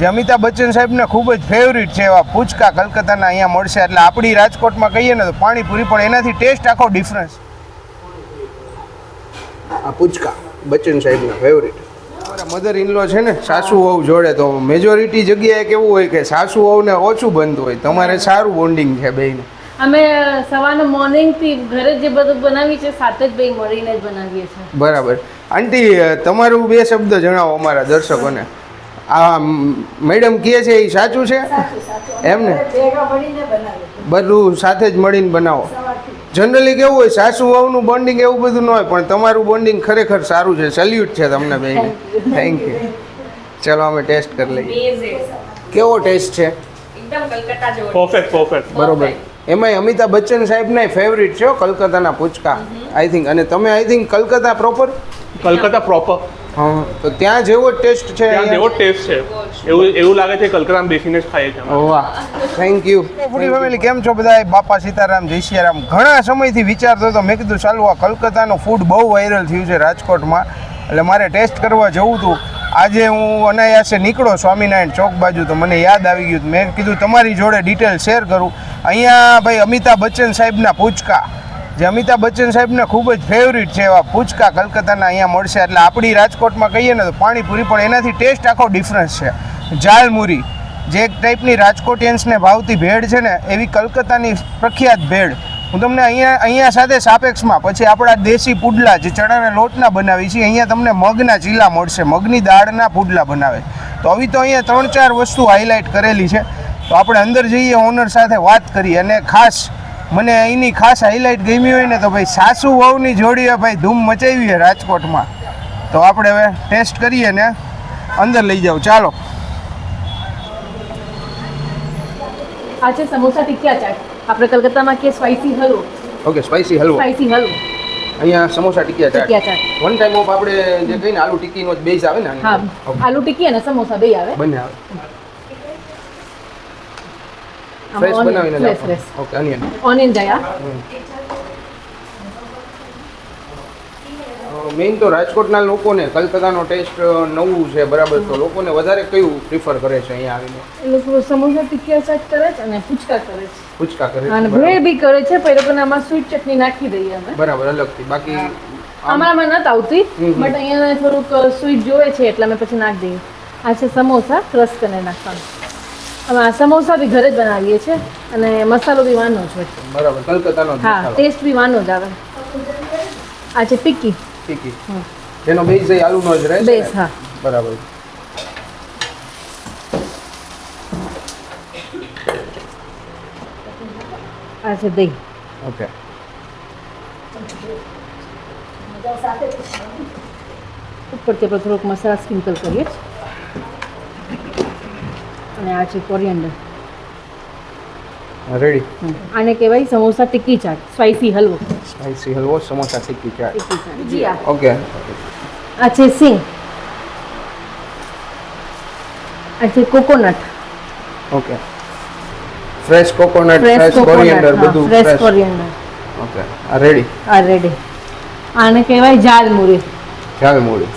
જે અમિતાભ બચ્ચન સાહેબને ખૂબ જ ફેવરિટ છે એવા પૂચકા કલકત્તાના અહીંયા મળશે. એટલે આપણી રાજકોટમાં કહીએ ને તો પાણીપુરી પણ એનાથી ટેસ્ટ આખો ડિફરન્સ આ પૂચકા બચ્ચન સાહેબના ફેવરિટ અમારા મધર ઇનલો છે ને સાસુ વહુ જોડે તો મેજોરિટી જગ્યાએ કેવું હોય કે સાસુ વહુને ઓછું બનતું હોય તમારે સારું બોન્ડિંગ છે બેન અમે સવારના મોર્નિંગથી ઘરે જે બધું બનાવી છે સાથે જ બે મળીને જ બનાવીએ છીએ. બરાબર. આંટી તમારું બે શબ્દ જણાવો અમારા દર્શકોને. આ મેડમ કહે છે એ સાચું છે? એમ ને? બધું સાથે જ મળીને બનાવો. જનરલી કેવું હોય સાસુ વહુનું બોન્ડિંગ એવું બધું ન હોય પણ તમારું બોન્ડિંગ ખરેખર સારું છે. સલ્યુટ છે તમને બેન થેન્ક યુ ચલો અમે ટેસ્ટ કરી લઈએ. કેવો ટેસ્ટ છે? પરફેક્ટ પરફેક્ટ બરોબર. એમાંય અમિતાભ બચ્ચન સાહેબના ફેવરિટ છે કલકત્તાના પૂચકા. આઈ થિંક અને તમે I think Calcutta proper Calcutta proper તો ત્યાં જેવો ટેસ્ટ છે ત્યાં જેવો ટેસ્ટ છે. એવું એવું લાગે છે કલકરામ બેસીને જ ખાઈએ છીએ. વાહ. થેન્ક યુ ફૂડી ફેમિલી કેમ છો બધા બાપા સીતારામ જય સિયારામ. ઘણા સમયથી વિચારતો હતો મેં કીધું ચાલુ આ કલકત્તાનું ફૂડ બહુ વાયરલ થયું છે રાજકોટમાં. એટલે મારે ટેસ્ટ કરવા જવું હતું. આજે હું અનાયાસે નીકળો સ્વામિનારાયણ ચોક બાજુ તો મને યાદ આવી ગયું મેં કીધું તમારી જોડે ડિટેલ શેર કરું. અહીંયા ભાઈ અમિતાભ બચ્ચન સાહેબના પૂચકા. જે અમિતાભ બચ્ચન સાહેબને ખૂબ જ ફેવરિટ છે એવા પૂચકા કલકત્તાના અહીંયા મળશે. એટલે આપણી રાજકોટમાં કહીએ ને તો પાણીપુરી પણ એનાથી ટેસ્ટ આખો ડિફરન્સ છે. જાલમુરી જે એક ટાઈપની રાજકોટિયન્સને ભાવતી ભેળ છે ને, એવી કલકત્તાની પ્રખ્યાત ભેળ. હું તમને અહીંયા અહીંયા સાથે સાપેક્ષમાં, પછી આપણા દેશી પુડલા જે ચણાના લોટના બનાવી છે અહીંયા તમને મગના ચીલા મળશે. મગની દાળના પુડલા બનાવે. તો આવી તો અહીંયા ત્રણ ચાર વસ્તુ હાઇલાઇટ કરેલી છે. તો આપણે અંદર જઈએ ઓનર સાથે વાત કરીએ અને ખાસ મને અહીંની ખાસ હાઇલાઇટ ગમી હોય ને તો ભાઈ સાસુ વહુની જોડીએ ભાઈ ધૂમ મચાવી છે રાજકોટમાં. તો આપણે હવે ટેસ્ટ કરીએ ને અંદર લઈ જાઓ. ચાલો. આ છે સમોસા ટિક્કા ચાટ. આપણે કલકત્તામાં કે spicy halwa. Okay spicy halwa. Spicy halwa. અહીંયા samosa tikkiya chaat. Chaat. One time of આપણે જે કહીને આલુ ટિક્કીનો જ બેઝ આવે ને હા આલુ ટિક્કી અને સમોસા બે આવે. બંને આવે. ફ્રેશ બનાવીને નાખો. fresh. ઓકે અનિયન ઓનિયન જાય? મેઇન તો રાજકોટના લોકોને કલકત્તાનો ટેસ્ટ નવું છે બરાબર. તો લોકોને વધારે કયું પ્રિફર કરે છે અહીંયા આવીને? એ લોકો સમોસા ટિક્કા ચાટ કરે છે અને પૂચકા કરે છે. પૂચકા કરે છે અને. ભેળ બી કરે છે પણ એ લોકોને આમાં સ્વીટ ચટણી નાખી દઈએ અમે. બરાબર અલગથી. બાકી અમારામાં નથી આવતી. બટ અહીંયા થોડુંક સ્વીટ જોવે છે એટલે અમે પછી નાખી દઈએ. આ છે સમોસા ક્રસ્ટ કરીને નાખવાનું. અમે સમોસા બી ઘરે જ બનાવીએ છીએ અને મસાલો બી વાનો જ હોય. બરાબર કલકત્તાનો હા ટેસ્ટ બી વાનો જ આવે. આ છે ટિક્કી. ટિક્કી. જેનો બેઝ એ આલુનો જ રહે છે બેસ હા. બરાબર. આ છે દહીં. ઓકે. ઉપરથી આપણે થોડોક મસાલા સ્પ્રિંકલ કરીએ. છીએ અને આ છે કોરિયન્ડર. રેડી આને કહેવાય samosa tikki chaat spicy halwa. Spicy halwa samosa tikki chaat. Okay આ છે સિંગ. આ છે coconut. Okay fresh coconut fresh fresh coriander બધું ફ્રેશ કોરિયન્ડર ઓકે આ રેડી આ રેડી આને કહેવાય ઝાલમુરી ચાલ મૂળી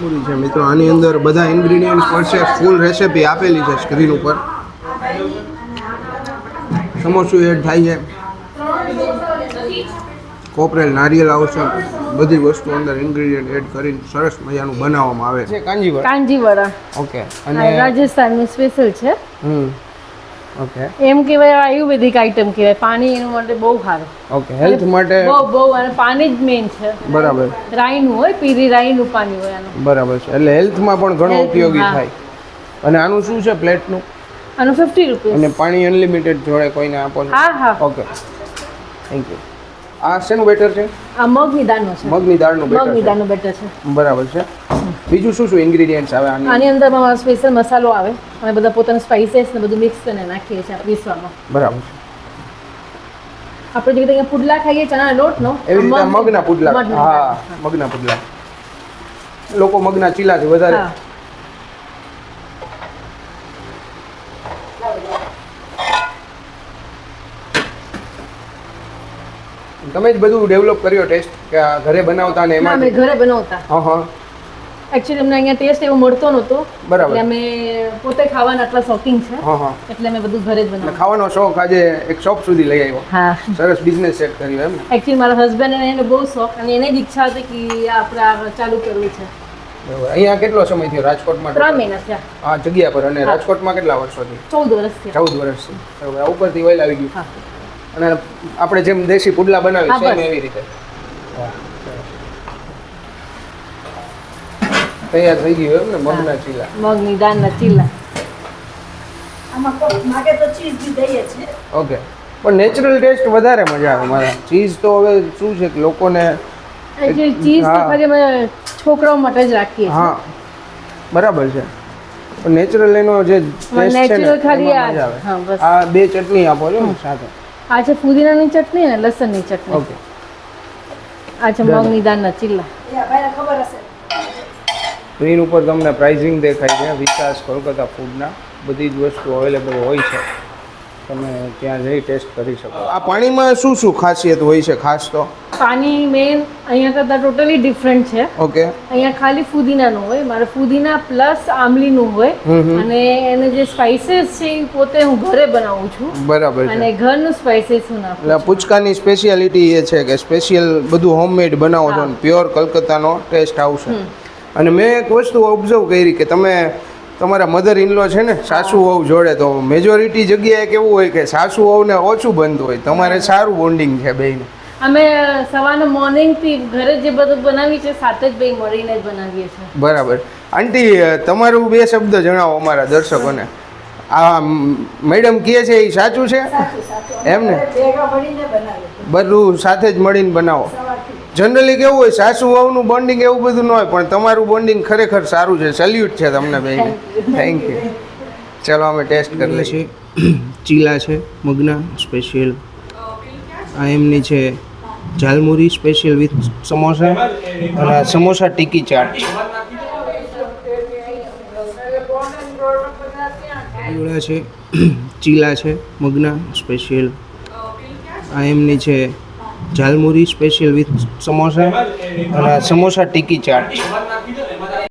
મૂળી છે મિત્રો આની અંદર બધા ઇન્ગ્રીડિયન્ટ પડશે ફૂલ રેસિપી આપેલી છે સ્ક્રીન ઉપર. સમોસું એડ થાય છે. કોપરેલ નારિયેલ આવશે. બધી વસ્તુ અંદર ઇન્ગ્રેડિયન્ટ એડ કરીને સરસ મજાનું બનાવવામાં આવે છે. કાંજીવર કાંજીવડા. ઓકે અને રાજસ્થાનનું સ્પેશિયલ છે. હમ. ઓકે એમ કહેવાય આયુર્વેદિક આઈટમ કહેવાય. પાણી એનું માટે બહુ સારું. ઓકે હેલ્થ માટે બહુ બહુ અને પાણી જ મેઇન છે. બરાબર. રાઈનું હોય પીરી રાઈનું પાણી હોય આનું. બરાબર છે. એટલે હેલ્થમાં પણ ઘણો ઉપયોગી થાય. અને આનું શું છે પ્લેટનું? આનું ફિફ્ટી રૂપીસ અને પાણી અનલિમિટેડ જોડે કોઈને આપો હા હા. ઓકે થેન્ક યુ આ શેનું બેટર છે? આ મગની દાળનો છે. મગની દાળનું મગની બેટર દાળનું બેટર છે. બરાબર છે. બીજું શું શું ઇન્ગ્રેડિયન્ટ્સ આવે આની? આની અંદર અમારો સ્પેશિયલ મસાલો આવે. અમે બધા પોતાના સ્પાઇસીસ ને બધું મિક્સ કરીને નાખીએ છીએ પીસવામાં બરાબર છે. આપણે જેવી રીતે પુડલા ખાઈએ ચણાના લોટનો એવી રીતે મગના પુડલા. હા મગના પુડલા. લોકો મગના ચીલાથી વધારે તમે જ બધું ડેવલપ કર્યો ટેસ્ટ કે ઘરે બનાવતા ને અમે એમાં ઘરે બનાવતા. હા હા. એકચ્યુઅલી અમને અહીંયા ટેસ્ટ એવો મળતો નહોતો. બરાબર. અમે પોતે ખાવાના આટલા શોખીન છે. હા હા. એટલે અમે બધું ઘરે જ બનાવ્યું. ખાવાનો શોખ આજે એક શોપ સુધી લઈ આવ્યો. હા. સરસ બિઝનેસ સેટ કર્યો એમ એકચ્યુઅલી મારા હસબન્ડ અને એને બહુ શોખ અને એને જ ઈચ્છા હતી કે આપણે આ ચાલુ કરવું છે. અહીંયા કેટલો સમય થયો રાજકોટમાં? ત્રણ મહિના થયા. આ જગ્યા પર અને રાજકોટમાં કેટલા વર્ષોથી? ચૌદ વર્ષ ચૌદ વર્ષથી. બરાબર. ઉપરથી વહેલા આવી ગયું. હા. અને આપણે જેમ દેશી પુડલા બનાવી હા, સેમ એવી રીતે. તૈયાર થઈ ગયું એમ ને મગના ચીલા. મગની દાળના ચીલા. આમાં કોઈ માગે તો ચીઝ બી દઈએ છે ઓકે. પણ નેચરલ ટેસ્ટ વધારે મજા આવે મારા. ચીઝ તો હવે શું છે કે લોકોને ચીઝ તો ખાલી અમે છોકરાઓ માટે જ રાખીએ હા. બરાબર છે. પણ નેચરલ એનો જે ટેસ્ટ છે ને ખાલી આ મજા આવે. આ બે ચટણી આપો છો સાથે. આ છે ફુદીનાની ચટણી અને લસણની ચટણી. ઓકે. આ છે મગની દાળના ચીલા એ ખબર હશે. સ્ક્રીન ઉપર તમને પ્રાઇઝિંગ દેખાય છે વિકાસ કોલકાતા ફૂડના. બધી જ વસ્તુ અવેલેબલ હોય છે. તમે ત્યાં જઈ ટેસ્ટ કરી શકો. આ પાણીમાં શું શું ખાસિયત હોય છે ખાસ તો? પાણી મેન અહીંયા કરતા ટોટલી ડિફરન્ટ છે. ઓકે અહીંયા ખાલી ફુદીનાનું હોય મારે ફુદીના પ્લસ આમલીનું હોય. અને એને જે સ્પાઇસીસ છે એ પોતે હું ઘરે બનાવું છું. બરાબર અને ઘરનું સ્પાઇસીસ હું નાખું પૂચકાની સ્પેશિયાલિટી એ છે કે સ્પેશિયલ બધું હોમમેડ બનાવો છો અને પ્યોર કલકત્તાનો ટેસ્ટ આવશે અને મેં એક વસ્તુ ઓબ્ઝર્વ કરી કે તમે તમારા મધર ઇનલો છે ને સાસુ વહુ જોડે તો મેજોરિટી જગ્યાએ કેવું હોય કે સાસુ વહુને ઓછું બનતું હોય તમારે સારું બોન્ડિંગ છે બેયનું. અમે સવારના મોર્નિંગથી ઘરે જે બધું બનાવીએ છીએ સાથે જ બે મળીને જ બનાવીએ છીએ. બરાબર. આંટી તમારું બે શબ્દ જણાવો અમારા દર્શકોને. આ મેડમ કહે છે એ સાચું છે? સાચું સાચું. એમ ને? અમે ભેગા મળીને બનાવીએ બધું સાથે જ મળીને બનાવો. જનરલી કેવું હોય સાસુ વહુનું બોન્ડિંગ એવું બધું ન હોય પણ તમારું બોન્ડિંગ ખરેખર સારું છે. સલ્યુટ છે તમને બેન થેન્ક યુ ચલો અમે ટેસ્ટ કરી લઈએ. છીએ ચીલા છે મગના સ્પેશિયલ આ એમની છે ઝાલમુરી સ્પેશિયલ વિથ સમોસા અને સમોસા ટીકી ચાટ. છે, ચીલા છે, મગના સ્પેશિયલ આ એમની છે ઝાલમુરી સ્પેશિયલ વિથ સમોસા અને સમોસા ટીકી ચાટ.